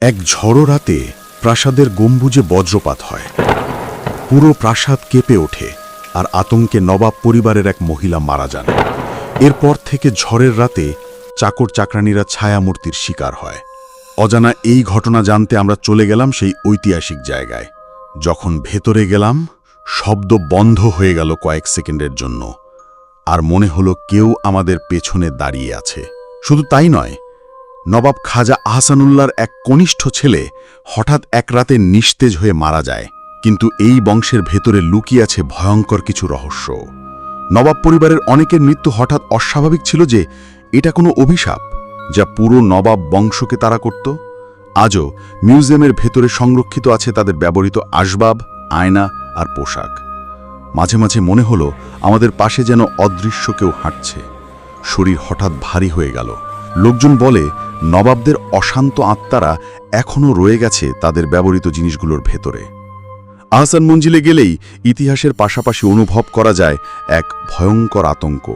এক ঝড়ো রাতে প্রাসাদের গম্বুজে বজ্রপাত হয়। পুরো প্রাসাদ কেঁপে ওঠে আর আতঙ্কে নবাব পরিবারের এক মহিলা মারা যান। এরপর থেকে ঝড়ের রাতে চাকর চাকরানীরা ছায়ামূর্তির শিকার হয়। অজানা এই ঘটনা জানতে আমরা চলে গেলাম সেই ঐতিহাসিক জায়গায়। যখন ভেতরে গেলাম, শব্দ বন্ধ হয়ে গেল কয়েক সেকেন্ডের জন্য। আর মনে হলো কেউ আমাদের পেছনে দাঁড়িয়ে আছে। শুধু তাই নয় নবাব খাজা আহসানুল্লাহর এক কনিষ্ঠ ছেলে হঠাৎ এক রাতে নিস্তেজ হয়ে মারা যায়। কিন্তু এই বংশের ভেতরে লুকিয়ে আছে ভয়ঙ্কর কিছু রহস্য। নবাব পরিবারের অনেকের মৃত্যু হঠাৎ অস্বাভাবিক ছিল যে এটা কোনো অভিশাপ, যা পুরো নবাব বংশকে তারা করত। আজও মিউজিয়ামের ভেতরে সংরক্ষিত আছে তাদের ব্যবহৃত আসবাব, আয়না আর পোশাক। মাঝে মাঝে মনে হলো আমাদের পাশে যেন অদৃশ্য কেউ হাঁটছে। শরীর হঠাৎ ভারী হয়ে গেল। লোকজন বলে, নবাবদের অশান্ত আত্মারা এখনও রয়ে গেছে তাদের ব্যবহৃত জিনিসগুলোর ভেতরে। আহসান মঞ্জিলে গেলেই ইতিহাসের পাশাপাশি অনুভব করা যায় এক ভয়ঙ্কর আতঙ্ক।